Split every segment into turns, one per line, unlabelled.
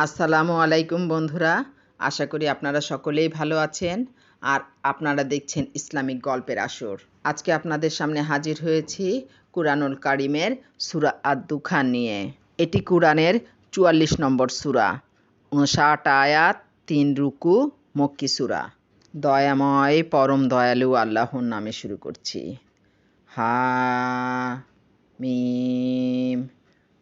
আসসালামু আলাইকুম বন্ধুরা, আশা করি আপনারা সকলেই ভালো আছেন আর আপনারা দেখছেন ইসলামিক গল্পের আসর। আজকে আপনাদের সামনে হাজির হয়েছি কুরআনুল কারিমের সুরা আদ-দুখান নিয়ে। এটি কুরআনের চুয়াল্লিশ নম্বর সুরা, উনষাট আয়াত, তিন রুকু, মক্কি সুরা। দয়াময়, পরম দয়ালু আল্লাহর নামে শুরু করছি। হা মিম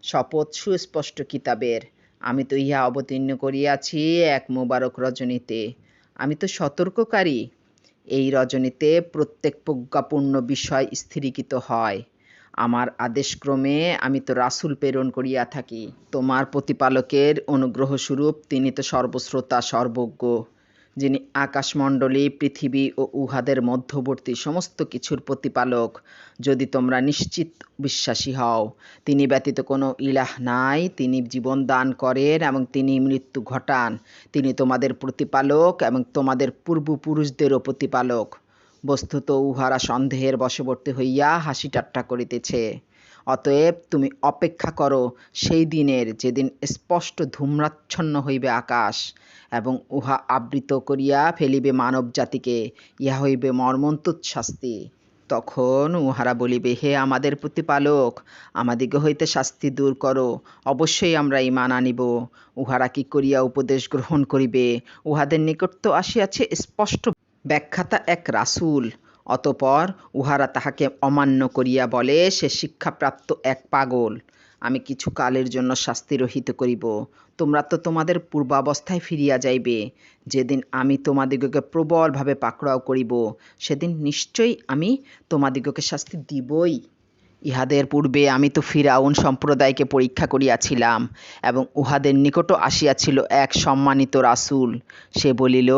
শপথ সুস্পষ্ট কিতাবের আমি তো ইহা অবতীর্ণ করিয়াছি এক মোবারক রজনীতে। আমি তো সতর্ককারী। এই রজনীতে প্রত্যেক প্রজ্ঞাপূর্ণ বিষয় স্থিরীকৃত হয়। আমার আদেশক্রমে আমি তো রাসুল প্রেরণ করিয়া থাকি। তোমার প্রতিপালকের অনুগ্রহস্বরূপ তিনি তো সর্বশ্রোতা, সর্বজ্ঞ। যিনি আকাশমণ্ডলী, পৃথিবী ও উহাদের মধ্যবর্তী সমস্ত কিছুর প্রতিপালক। যদি তোমরা নিশ্চিত বিশ্বাসী হও, তিনি ব্যতীত কোনো ইলাহ নাই, তিনি জীবন দান করেন এবং তিনি মৃত্যু ঘটান। তিনি তোমাদের প্রতিপালক এবং তোমাদের পূর্বপুরুষদেরও প্রতিপালক। বস্তুত উহারা সন্দেহের বশবর্তী হইয়া হাসি ঠাট্টা করিতেছে। অতএব তুমি অপেক্ষা করো, সেই দিনের যেদিন স্পষ্ট ধূম্রাচ্ছন্ন হইবে আকাশ এবং উহা আবৃত করিয়া ফেলিবে মানব জাতিকে ইহা হইবে মর্মন্তুত শাস্তি তখন উহারা বলিবে, হে আমাদের প্রতিপালক আমাদিগে হইতে শাস্তি দূর করো, অবশ্যই আমরা ইমান আনিব। উহারা কি করিয়া উপদেশ গ্রহণ করিবে? উহাদের নিকট তো আসিয়াছে স্পষ্ট ব্যাখ্যাতা এক রাসূল। অতঃপর উহারা তাহাকে অমান্য করিয়া বলে, সে শিক্ষাপ্রাপ্ত এক পাগল। আমি কিছু কালের জন্য শাস্তি রহিত করিব। তোমরা তো তোমাদের পূর্বাবস্থায় ফিরিয়া যাইবে। যেদিন আমি তোমাদিগকে প্রবলভাবে পাকড়াও করিব, সেদিন নিশ্চয়ই আমি তোমাদিগকে শাস্তি দিবই। ইহাদের পূর্বে আমি তো ফিরাউন সম্প্রদায়কে পরীক্ষা করিয়াছিলাম, এবং উহাদের নিকটও আসিয়াছিল এক সম্মানিত রাসূল। সে বলিল,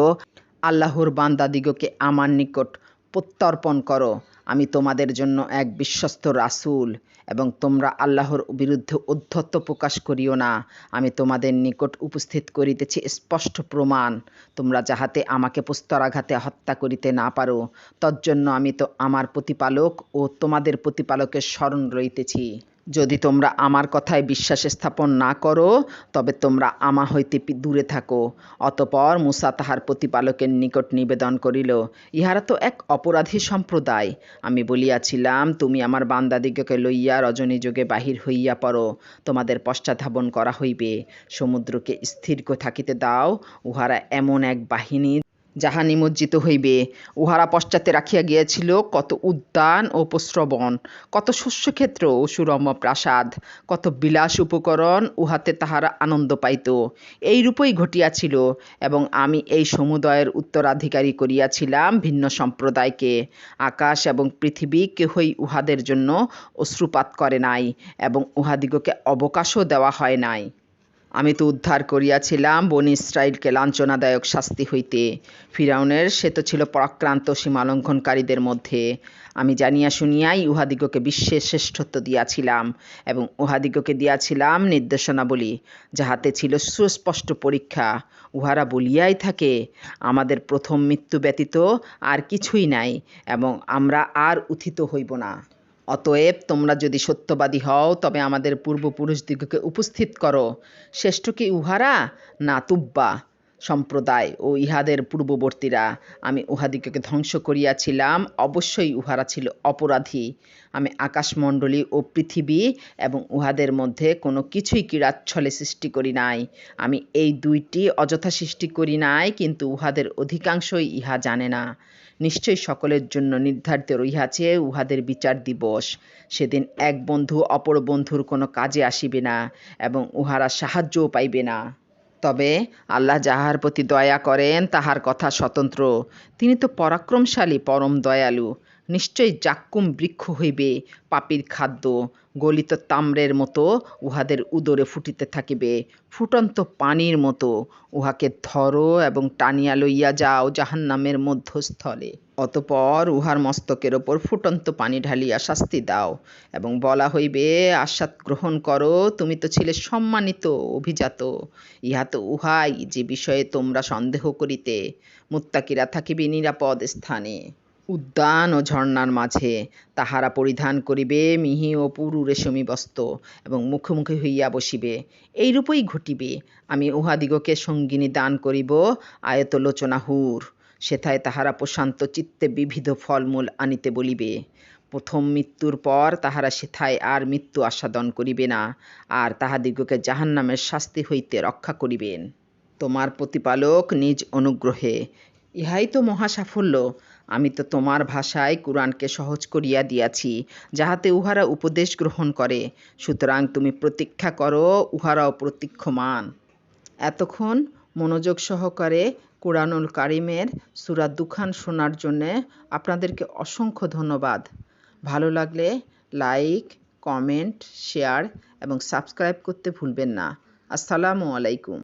আল্লাহর বান্দাদিগকে আমার নিকট প্রত্যর্পণ করো। আমি তোমাদের জন্য এক বিশ্বস্ত রাসুল এবং তোমরা আল্লাহর বিরুদ্ধে ঔদ্ধত্য প্রকাশ করিও না। আমি তোমাদের নিকট উপস্থিত করিতেছি স্পষ্ট প্রমাণ। তোমরা যাহাতে আমাকে পুস্তরাঘাতে হত্যা করিতে না পারো, তজ্জন্য আমি তো আমার প্রতিপালক ও তোমাদের প্রতিপালকের স্মরণ রইতেছি। যদি তোমরা আমার কথায় বিশ্বাস স্থাপন না করো, তবে তোমরা আমা হইতে দূরে থাকো। অতপর মুসা তাহার প্রতিপালকের নিকট নিবেদন করিল, ইহারা তো এক অপরাধী সম্প্রদায়। আমি বলিয়াছিলাম, তুমি আমার বান্দাদিগকে লইয়া রজনীযোগে বাহির হইয়া পড়ো, তোমাদের পশ্চাধাবন করা হইবে। সমুদ্রকে স্থির থাকিতে দাও, উহারা এমন এক বাহিনী যাহা নিমজ্জিত হইবে, উহারা পশ্চাতে রাখিয়া গিয়াছিল কত উদ্যান ও প্রস্রবণ কত শস্যক্ষেত্র ও সুরম্য প্রাসাদ, কত বিলাস উপকরণ উহাতে তাহারা আনন্দ পাইত। এইরূপই ঘটিয়াছিল এবং আমি এই সমুদয়ের উত্তরাধিকারী করিয়াছিলাম ভিন্ন সম্প্রদায়কে। আকাশ এবং পৃথিবী কেহই উহাদের জন্য অশ্রুপাত করে নাই এবং উহাদিগকে অবকাশও দেওয়া হয় নাই। আমি তো উদ্ধার করিয়াছিলাম বনি ইসরাইলকে লাঞ্ছনাদায়ক শাস্তি হইতে। ফিরাউনের সে তো ছিল পরাক্রান্ত সীমালঙ্ঘনকারীদের মধ্যে। আমি জানিয়া শুনিয়াই উহাদিগকে বিশ্বের শ্রেষ্ঠত্ব দিয়াছিলাম এবং উহাদিগকে দিয়াছিলাম নির্দেশনাবলী, যাহাতে ছিল সুস্পষ্ট পরীক্ষা। উহারা বলিয়াই থাকে, আমাদের প্রথম মৃত্যু ব্যতীত আর কিছুই নাই এবং আমরা আর উথিত হইব না। অতএব তোমরা যদি সত্যবাদী হও, তবে আমাদের পূর্বপুরুষদিগকে উপস্থিত করো। শ্রেষ্ঠ কি উহারা? না, তুব্বা। সম্প্রদায় ও ইহাদের পূর্ববর্তীরা, আমি উহাদিগকে ধ্বংস করিয়াছিলাম, অবশ্যই উহারা ছিল অপরাধী। আমি আকাশমণ্ডলী ও পৃথিবী এবং উহাদের মধ্যে কোনো কিছুই ক্রীড়াচ্ছলে সৃষ্টি করি নাই। আমি এই দুইটি অযথা সৃষ্টি করি নাই, কিন্তু উহাদের অধিকাংশই ইহা জানে না। নিশ্চয়ই সকলের জন্য নির্ধারিত রহিয়াছে, উহাদের বিচার দিবস। সেদিন এক বন্ধু অপর বন্ধুর কোনো কাজে আসিবে না এবং উহারা সাহায্যও পাইবে না। তবে আল্লাহ যাহার প্রতি দয়া করেন, তাহার কথা স্বতন্ত্র। তিনি তো পরাক্রমশালী, পরম দয়ালু। নিশ্চয়ই জাক্কুম বৃক্ষ হইবে, পাপির খাদ্য। গলিত তাম্রের মতো উহাদের উদরে ফুটিতে থাকিবে। ফুটন্ত পানির মতো উহাকে ধরো এবং টানিয়া লইয়া যাও জাহান্নামের মধ্যস্থলে। অতপর উহার মস্তকের ওপর ফুটন্ত পানি ঢালিয়া শাস্তি দাও এবং বলা হইবে আস্বাদ গ্রহণ করো, তুমি তো ছিলে সম্মানিত অভিজাত। ইহা তো উহাই যে বিষয়ে তোমরা সন্দেহ করিতে। মুত্তাকিরা থাকিবে নিরাপদ স্থানে। উদ্যান ও ঝর্ণার মাঝে। তাহারা পরিধান করিবে মিহি ও পুরু রেশমী বস্ত্র এবং মুখোমুখি হইয়া বসিবে। এইরূপই ঘটিবে। আমি উহাদিগকে সঙ্গিনী দান করিব, আয়তলোচনা হুর। সেথায় তাহারা প্রশান্ত চিত্তে বিবিধ ফলমূল আনিতে বলিবে। প্রথম মৃত্যুর পর তাহারা সেথায় আর মৃত্যু আস্বাদন করিবে না, আর তাহাদিগকে জাহান্নামের শাস্তি হইতে রক্ষা করিবেন। তোমার প্রতিপালক নিজ অনুগ্রহে। ইহাই তো মহা সাফল্য। আমি তো তোমার ভাষায় কোরআনকে সহজ করিয়া দিয়াছি, যাহাতে উহারা উপদেশ গ্রহণ করে। সুতরাং তুমি প্রতীক্ষা করো, উহারাও প্রতীক্ষমান। এতক্ষণ মনোযোগ সহকারে কোরআনুল কারিমের সুরা দুখান শোনার জন্যে আপনাদেরকে অসংখ্য ধন্যবাদ। ভালো লাগলে লাইক, কমেন্ট, শেয়ার এবং সাবস্ক্রাইব করতে ভুলবেন না। আসসালামু আলাইকুম।